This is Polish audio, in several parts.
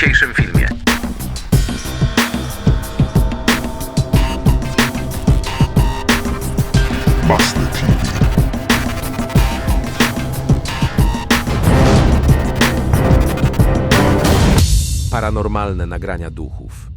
dzisiejszym filmie. Basti TV. Paranormalne nagrania duchów.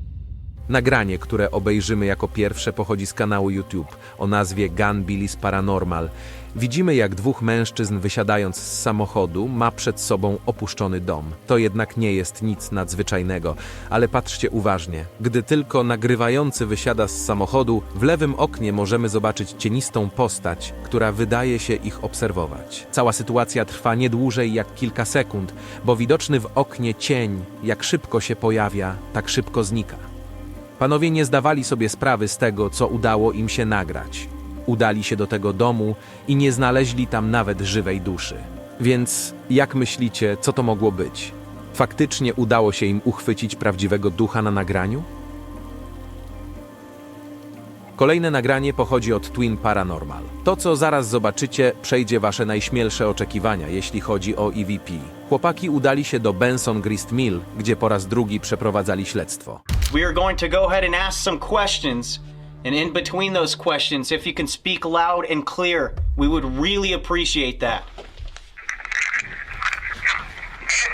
Nagranie, które obejrzymy jako pierwsze, pochodzi z kanału YouTube o nazwie Gun Billy's Paranormal. Widzimy, jak dwóch mężczyzn wysiadając z samochodu ma przed sobą opuszczony dom. To jednak nie jest nic nadzwyczajnego, ale patrzcie uważnie. Gdy tylko nagrywający wysiada z samochodu, w lewym oknie możemy zobaczyć cienistą postać, która wydaje się ich obserwować. Cała sytuacja trwa nie dłużej jak kilka sekund, bo widoczny w oknie cień, jak szybko się pojawia, tak szybko znika. Panowie nie zdawali sobie sprawy z tego, co udało im się nagrać. Udali się do tego domu i nie znaleźli tam nawet żywej duszy. Więc jak myślicie, co to mogło być? Faktycznie udało się im uchwycić prawdziwego ducha na nagraniu? Kolejne nagranie pochodzi od Twin Paranormal. To, co zaraz zobaczycie, przejdzie wasze najśmielsze oczekiwania, jeśli chodzi o EVP. Chłopaki udali się do Benson Grist Mill, gdzie po raz drugi przeprowadzali śledztwo. We are going to go ahead and ask some questions. And in between those questions, if you can speak loud and clear, we would really appreciate that. Is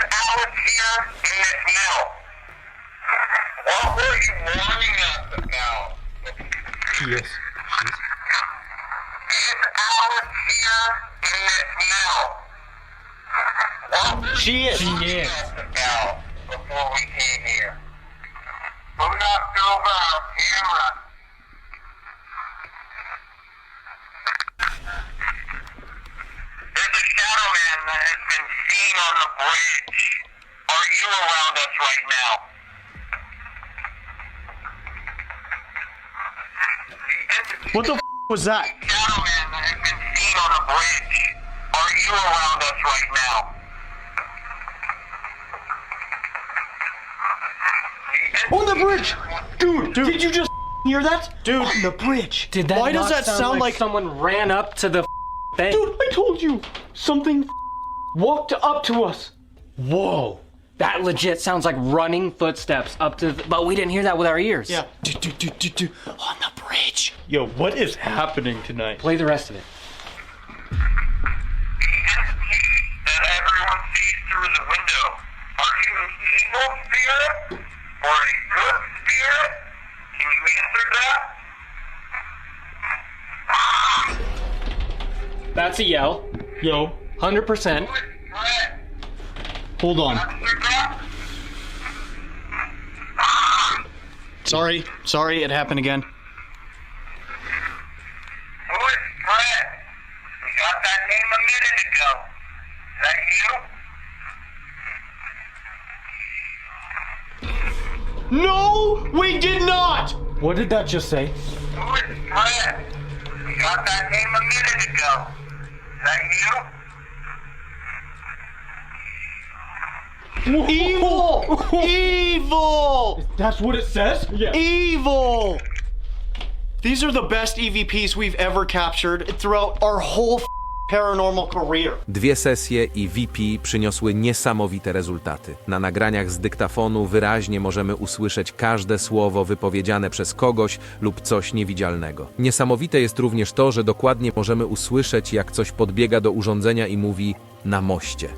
Alice here in this mill? What were you warning us about? Yes. Is Alice here in this mill? What were She is. you warning us about before we came here? Who knocked over our camera? There's a shadow man that has been seen on the bridge. Are you around us right now? What the f- was that? Shadow man that has been seen on the bridge. Are you around us right now? On the bridge! Dude, did you just hear that? Dude, on the bridge. Did that Why does that sound like, someone ran up to the thing? Dude, I told you. Something walked up to us. Whoa. That legit sounds like running footsteps up to the, but we didn't hear that with our ears. Yeah. Do, do, do, do, do. On the bridge. Yo, what is happening tonight? Play the rest of it. that everyone sees through the window. Are you an evil spirit or a good spirit? Can you answer that? That's a yell. Yo, 100%. Hold on. Sorry, sorry, it happened again. Who is Brett? We got that name a minute ago. Is that you? No, we did not. What did that just say? Who is Brett? We got that name a minute ago. Is that you? Evil! Evil! That's what it says? Yeah. Evil! These are the best EVPs we've ever captured throughout our whole f- paranormal career. Dwie sesje i VP przyniosły niesamowite rezultaty. Na nagraniach z dyktafonu wyraźnie możemy usłyszeć każde słowo wypowiedziane przez kogoś lub coś niewidzialnego. Niesamowite jest również to, że dokładnie możemy usłyszeć, jak coś podbiega do urządzenia i mówi na moście.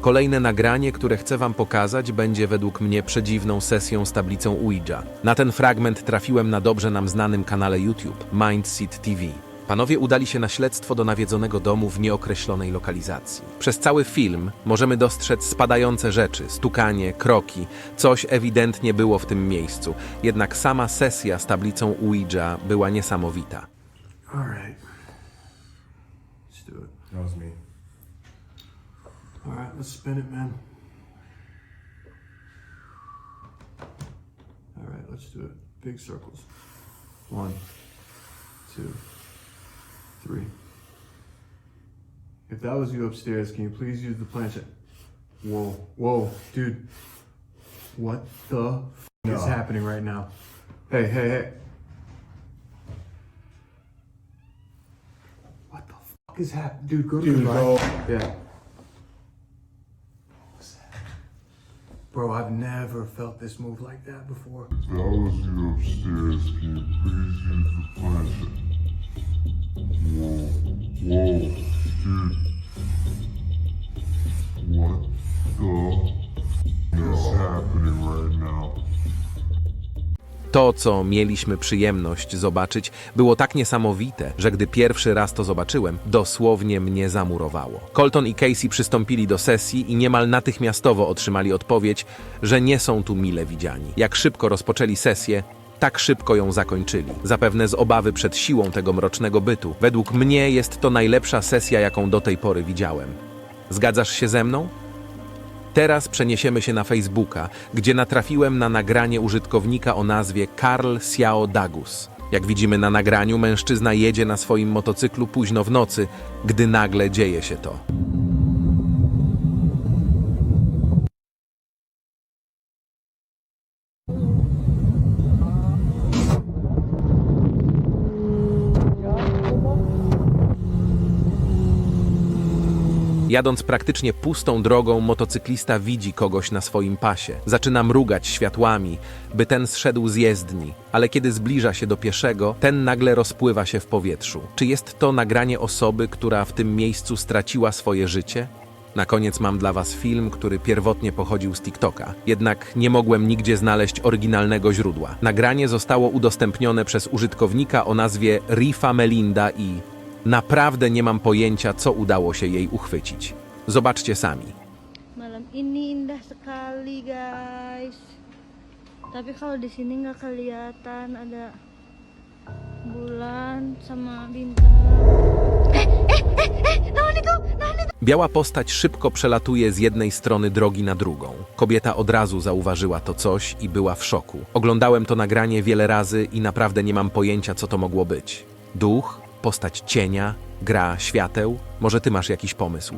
Kolejne nagranie, które chcę Wam pokazać, będzie według mnie przedziwną sesją z tablicą Ouija. Na ten fragment trafiłem na dobrze nam znanym kanale YouTube Mindseed TV. Panowie udali się na śledztwo do nawiedzonego domu w nieokreślonej lokalizacji. Przez cały film możemy dostrzec spadające rzeczy, stukanie, kroki. Coś ewidentnie było w tym miejscu. Jednak sama sesja z tablicą Ouija była niesamowita. All right. Let's do it. That was me. All right, let's spin it, man. All right, let's do it. Big circles. One, two, If that was you upstairs, can you please use the planchette? Whoa, whoa, dude. What the f- is happening right now? Hey, hey, hey. What the fuck is happening? Dude, go to Dude, the go. Yeah. Bro, I've never felt this move like that before. If that was you upstairs. Can you please use the planchette? What the is happening right now? To, co mieliśmy przyjemność zobaczyć, było tak niesamowite, że gdy pierwszy raz to zobaczyłem, dosłownie mnie zamurowało. Colton i Casey przystąpili do sesji i niemal natychmiastowo otrzymali odpowiedź, że nie są tu mile widziani. Jak szybko rozpoczęli sesję, tak szybko ją zakończyli. Zapewne z obawy przed siłą tego mrocznego bytu. Według mnie jest to najlepsza sesja, jaką do tej pory widziałem. Zgadzasz się ze mną? Teraz przeniesiemy się na Facebooka, gdzie natrafiłem na nagranie użytkownika o nazwie Karl Xiao Dagus. Jak widzimy na nagraniu, mężczyzna jedzie na swoim motocyklu późno w nocy, gdy nagle dzieje się to. Jadąc praktycznie pustą drogą, motocyklista widzi kogoś na swoim pasie. Zaczyna mrugać światłami, by ten zszedł z jezdni, ale kiedy zbliża się do pieszego, ten nagle rozpływa się w powietrzu. Czy jest to nagranie osoby, która w tym miejscu straciła swoje życie? Na koniec mam dla Was film, który pierwotnie pochodził z TikToka. Jednak nie mogłem nigdzie znaleźć oryginalnego źródła. Nagranie zostało udostępnione przez użytkownika o nazwie Rifa Melinda i naprawdę nie mam pojęcia, co udało się jej uchwycić. Zobaczcie sami. Malam ini indah sekali, guys. Tapi kalau di sini nggak kelihatan ada bulan sama bintang. Eh, eh, eh, eh, itu? Itu? Biała postać szybko przelatuje z jednej strony drogi na drugą. Kobieta od razu zauważyła to coś i była w szoku. Oglądałem to nagranie wiele razy i naprawdę nie mam pojęcia, co to mogło być. Duch, postać cienia, gra świateł? Może ty masz jakiś pomysł?